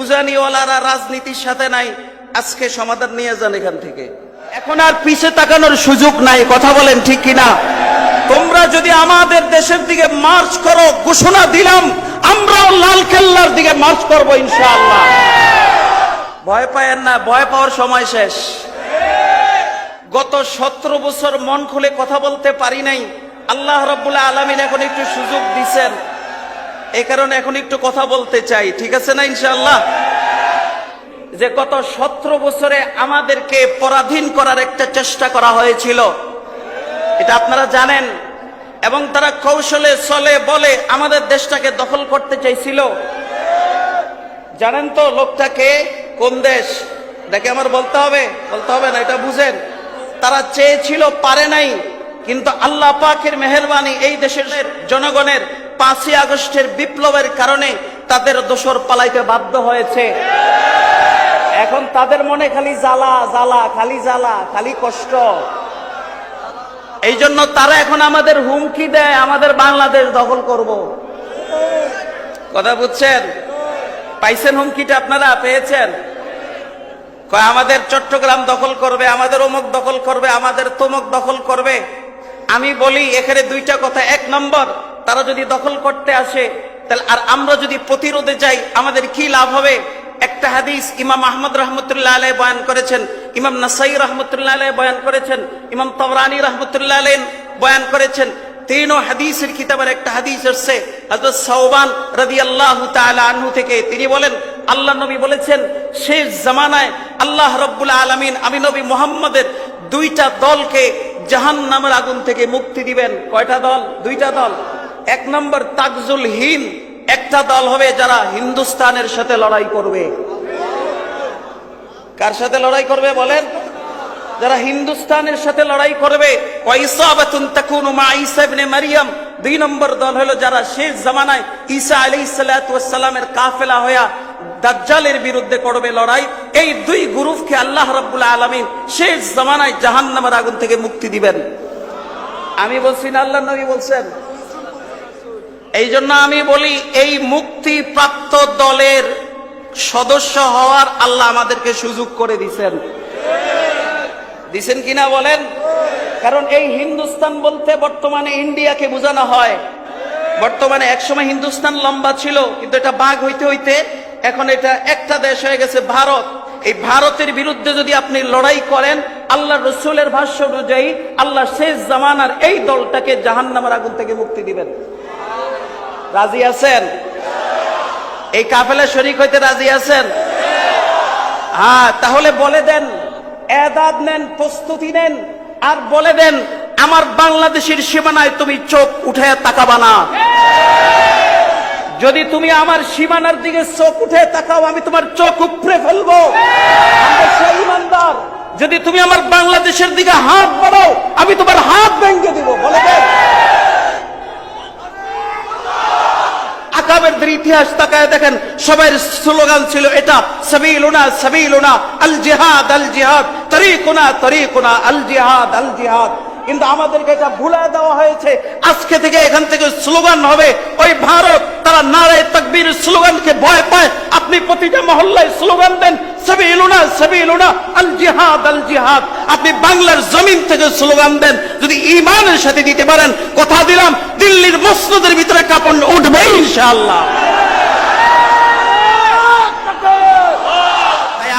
উজানিওয়ালারা রাজনীতির সাথে নাই, আজকে সমাধান নিয়ে যান এখান থেকে। এখন আর পিছে তাকানোর সুযোগ নাই, কথা বলেন ঠিক কিনা? তোমরা যদি আমাদের দেশের দিকে মার্চ করো, ঘোষণা দিলাম, আমরাও লাল কেল্লার দিকে মার্চ করব ইনশাআল্লাহ। ভয় পায়েন না, ভয় পাওয়ার সময় শেষ। গত সতেরো বছর মন খুলে কথা বলতে পারি নাই। আল্লাহ রব্বুল্লাহ আলমিন এখন একটু সুযোগ দিছেন। এই কারণে এখন একটু কথা বলতে চাই, ঠিক আছে না ইনশাল্লাহ যে গত সতেরো বছরে আমাদেরকে পরাধীন করার একটা চেষ্টা করা হয়েছিল। এটা আপনারা জানেন। এবং তারা কৌশলে, চলে, বলে আমাদের দেশটাকে দখল করতে চাইছিল। জানেন তো লোকটাকে কোন দেশ? এটাকে আমার বলতে হবে? বলতে হবে না, এটা বুঝেন। তারা চেয়েছিল, পারে নাই। কিন্তু আল্লাহ পাকের মেহরবানি এই দেশের জনগণের পাঁচই আগস্টের বিপ্লবের কারণে তাদের দোসর পালাইতে বাধ্য হয়েছে। এখন তাদের মনে খালি জ্বালা জ্বালা, খালি জ্বালা, খালি কষ্ট। এই জন্য তারা এখন আমাদের হুমকি দেয়, আমাদের বাংলাদেশ দখল করব। কথা বুঝছেন? পাইছেন হুমকিটা আপনারা? পেয়েছেন? আমাদের চট্টগ্রাম দখল করবে, আমাদের অমুক দখল করবে, আমাদের তমুক দখল করবে। আমি বলি, এখানে দুইটা কথা। এক নম্বর তারা যদি দখল করতে আসে, তাহলে আর আমরা যদি প্রতিরোধে যাই, আমাদের কি লাভ হবে? একটা হাদিস ইমাম আহমদ রহমতুল্লাহ আলাই বয়ান করেছেন, ইমাম নাসাই রহমতুল্লাহ আলাই বয়ান করেছেন, ইমাম তবরানি রহমতুল্লাহ আলাই বয়ান করেছেন। তিনও হাদিসের কিতাবের একটা হাদিস আসছে, হযরত সাওবান রাদিয়াল্লাহু তাআলা আনহু থেকে। তিনি বলেন, আল্লাহ নবী বলেছেন, শেষ জামানায় আল্লাহ রব্বুল আলামিন, আমি নবী মুহাম্মদের দুইটা দলকে জাহান্নামের আগুন থেকে মুক্তি দিবেন। কয়টা দল? দুইটা দল। এক নম্বর তাকজুল হিন একটা দল হবে যারা হিন্দুস্তানের সাথে লড়াই করবে। কার সাথে লড়াই করবে বলেন? যারা হিন্দুস্তানের সাথে লড়াই করবে। মারিয়াম। দুই নম্বর দল হলো যারা শেষ জামানায় ঈসা আলাইহিস সালাতু ওয়াস সালামের কাফেলা হয়া দাজ্জালের বিরুদ্ধে করবে লড়াই। এই দুই গ্রুপকে আল্লাহ রাব্বুল আলামিন শেষ জামানায় জাহান্নামের আগুন থেকে মুক্তি দিবেন। আমি বলছি না আল্লাহ নবী বলছেন। এই জন্য আমি বলি, এই মুক্তি প্রাপ্ত দলের সদস্য হওয়ার আল্লাহ আমাদেরকে সুযোগ করে দিছেন। দিছেন কিনা বলেন? কারণ এই হিন্দুস্তান বলতে বর্তমানে ইন্ডিয়াকে বোঝানো হয়। বর্তমানে একসময় হিন্দুস্তান লম্বা ছিল, কিন্তু এটা বাঘ হইতে হইতে এখন এটা একটা দেশ হয়ে গেছে ভারত। এই ভারতের বিরুদ্ধে যদি আপনি লড়াই করেন আল্লাহ রসুলের ভাষ্য অনুযায়ী আল্লাহ শেষ জামানার এই দলটাকে জাহান্নামের আগুন থেকে মুক্তি দিবেন। রাজি আছেন? এই কাফেলা শরিক হইতে রাজি আছেন? হ্যাঁ তাহলে বলে দেন, এদাদ নেন, প্রস্তুতি নেন, আর বলে দেন, আমার বাংলাদেশের সীমানায় তুমি চোখ উঠে তাকাবা না। যদি তুমি আমার সীমানার দিকে চোখ উঠে তাকাও, আমি তোমার চোখ উপড়ে ফেলব। যদি তুমি আমার বাংলাদেশের দিকে হাত বাড়াও, আমি তোমার হাত ভেঙে দিব, বলে দেন। আকাবেরদের ইতিহাস তাকায় দেখেন সবার স্লোগান ছিল এটা, সাবিলুনা সাবিলুনা আল জিহাদ আল জিহাদ তরিকুনা তরিকুনা আল জিহাদ আল জিহাদ কিন্তু আমাদেরকে এটা ভুলে দেওয়া হয়েছে, আজকে থেকে এখান থেকে স্লোগান হবে, ওই ভারত, তারা নারায় তকবীর স্লোগানকে ভয় পায়। আপনি প্রতিটা মহল্লায় স্লোগান দেন, সাবিলুনা সাবিলুনা আল জিহাদ আল জিহাদ আপনি বাংলার জমিন থেকে স্লোগান দেন, যদি ইমানের সাথে দিতে পারেন, কথা দিলাম দিল্লির মসনদের ভিতরে কাপড় উঠবে, ইনশাআল্লাহ।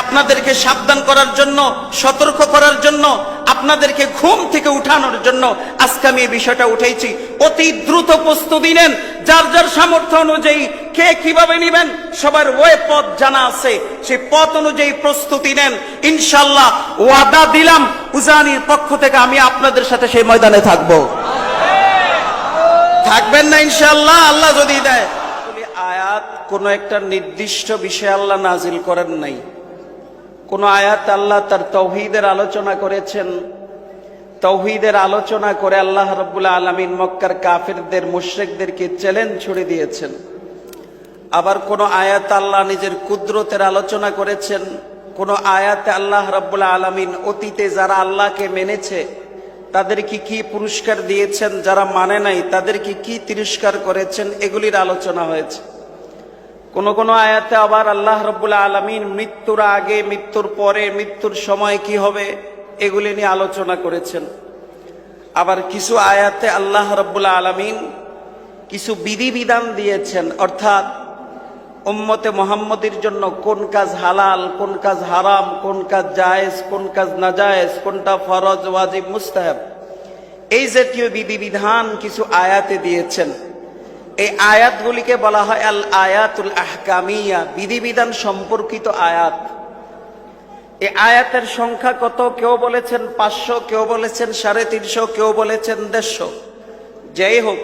আপনাদেরকে সাবধান করার জন্য, সতর্ক করার জন্য, আপনাদেরকে ঘুম থেকে উঠানোর জন্য আজকে আমি এই বিষয়টা উঠেছি। অতি দ্রুত প্রস্তুতি নেন, যার যার সামর্থ্য অনুযায়ী কে কীভাবে নেবেন, সবার ওয়ে পথ জানা আছে। সেই পথ অনুযায়ী প্রস্তুতি নেন। ইনশাল্লাহ ওয়াদা দিলাম, উজানির পক্ষ থেকে আমি আপনাদের সাথে সেই ময়দানে থাকব। থাকবেন না ইনশাল্লাহ আল্লাহ যদি দেয়। আয়াত কোন একটা নির্দিষ্ট বিষয় আল্লাহ নাজিল করেন নাই। কোন আয়াত আল্লাহ তার তৌহিদের আলোচনা করেছেন। তৌহিদের আলোচনা করে আল্লাহ রব্বুল্লাহ আলমিন মক্কার কাফিরদের, মুশ্রিকদেরকে চ্যালেঞ্জ ছুড়ে দিয়েছেন। আবার কোন আয়াত আল্লাহ নিজের কুদরতের আলোচনা করেছেন। কোন আয়াতে আল্লাহ রব্বুল্লাহ আলমিন অতীতে যারা আল্লাহকে মেনেছে তাদেরকে কি পুরস্কার দিয়েছেন যারা মানে নাই, তাদেরকে কি তিরস্কার করেছেন, এগুলির আলোচনা হয়েছে। কোন কোন আয়াতে আবার আল্লাহ রব্বুল্লাহ আলমিন মৃত্যুর আগে, মৃত্যুর পরে, মৃত্যুর সময় কি হবে, এগুলি নিয়ে আলোচনা করেছেন। আবার কিছু আয়াতে আল্লাহ রব্বুল্লাহ আলমিন কিছু বিধিবিধান দিয়েছেন, অর্থাৎ উম্মতে মোহাম্মদের জন্য কোন কাজ হালাল, কোন কাজ হারাম, কোন কাজ জায়েজ, কোন কাজ নাজায়েজ, কোনটা ফরজ, ওয়াজিব, মুস্তাহাব। এই জাতীয় বিধিবিধান কিছু আয়াতে দিয়েছেন। এই আয়াতগুলিকে বলা হয় আল আয়াতুল আহকামিয়া বিধিবিধান সম্পর্কিত আয়াত। এই আয়াতের সংখ্যা কত? কেউ বলেছেন পাঁচশো, কেউ বলেছেন সাড়ে তিনশো, কেউ বলেছেন দেড়শো। যাই হোক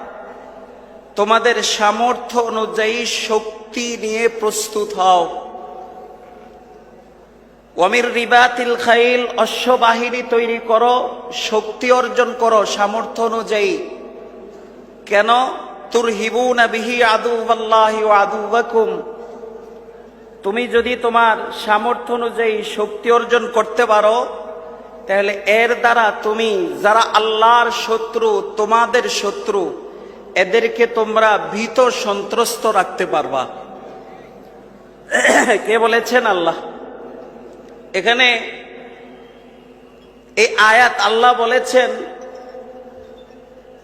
তোমাদের সামর্থ্য অনুযায়ী শক্তি নিয়ে প্রস্তুত হও। ওয়ামির রিবাতিল খাইল, অশ্ববাহিনী তৈরি করো, শক্তি অর্জন করো সামর্থ্য অনুযায়ী। কেন? তুর হিবুনা বিহি আদু আল্লাহি আদুবাকুম তুমি যদি তোমার সামর্থ্য অনুযায়ী শক্তি অর্জন করতে পারো, তাহলে এর দ্বারা তুমি, যারা আল্লাহর শত্রু, তোমাদের শত্রু এদেরকে তোমরা ভীত সন্ত্রস্ত রাখতে পারবা। কে বলেছেন আল্লাহ? এখানে এই আয়াত আল্লাহ বলেছেন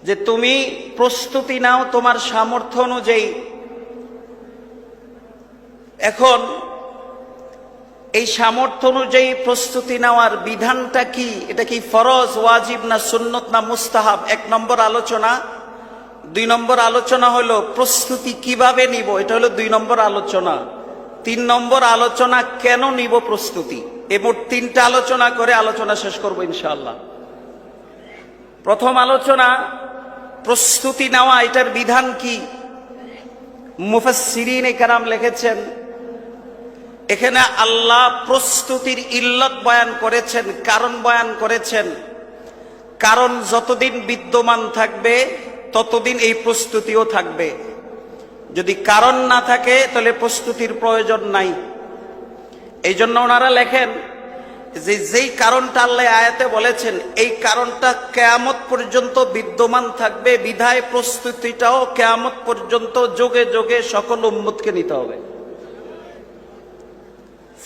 যে, তুমি প্রস্তুতি নাও তোমার সামর্থ্য অনুযায়ী। এখন এই সামর্থ্য অনুযায়ী প্রস্তুতি নেওয়ার বিধানটা কি? এটা কি ফরজ, ওয়াজিব না সুন্নত না মুস্তাহাব? এক নম্বর আলোচনা দুই নম্বর আলোচনা হলো প্রস্তুতি কীভাবে নিব? এটা হলো দুই নম্বর আলোচনা। তিন নম্বর আলোচনা কেন নিব প্রস্তুতি? এবার তিনটা আলোচনা করে আলোচনা শেষ করব ইনশাআল্লাহ। প্রথম আলোচনা, প্রস্তুতি নেওয়া, এটার বিধান কি? মুফাসসিরিন কারাম লিখেছেন, এখানে আল্লাহ প্রস্তুতির ইল্লত বয়ান করেছেন, কারণ বয়ান করেছেন। কারণ যতদিন বিদ্যমান থাকবে ততদিন এই প্রস্তুতিও থাকবে। যদি কারণ না থাকে, তাহলে প্রস্তুতির প্রয়োজন নাই। এই জন্য ওনারা লেখেন যে, যেই কারণটা আল্লাহ আয়াতে বলেছেন, এই কারণটা কেয়ামত পর্যন্ত বিদ্যমান থাকবে। বিধায় প্রস্তুতিটাও কেয়ামত পর্যন্ত যোগে যোগে সকল উম্মতকে নিতে হবে।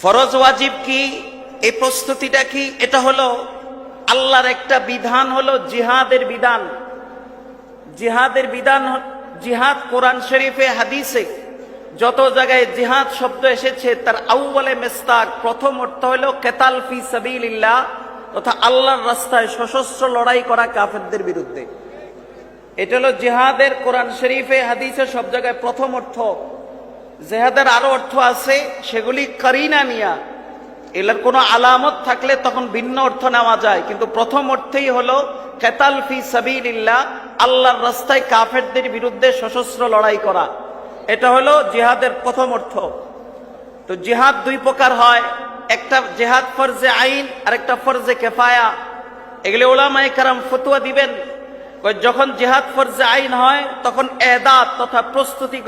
ফরজ ওয়াজিব কি? এই প্রস্তুতিটা কি? এটা হলো আল্লাহর একটা বিধান হলো জিহাদের বিধান। জিহাদের বিধান জিহাদ কোরআন শরীফে, হাদিসে যত জায়গায় জিহাদ শব্দ এসেছে, তার আউ্বালে মেস্তাক প্রথম অর্থ হলো কেতাল ফি সাবিলিল্লাহ তথা আল্লাহর রাস্তায় সশস্ত্র লড়াই করা কাফেরদের বিরুদ্ধে। এটা হলো জিহাদের কোরআন শরীফে, হাদিসে সব জায়গায় প্রথম অর্থ। জেহাদের আরও অর্থ আছে, সেগুলি করিনা নিয়া। এলার কোনো আলামত থাকলে তখন ভিন্ন অর্থ নেওয়া যায়, কিন্তু প্রথম অর্থেই হলো কেতাল ফি সাবিলিল্লাহ আল্লাহর রাস্তায় কাফেরদের বিরুদ্ধে সশস্ত্র লড়াই করা। এটা হলো জিহাদের প্রথম অর্থ। তো জিহাদ দুই প্রকার হয়। একটা জেহাদ ফরজে আইন আর একটা ফরজে কেফায়া। এগুলি ওলামাই কারাম ফতুয়া দিবেন। যখন জেহাদ ফরজে আইন হয়, তখন এদাত তথা প্রস্তুতি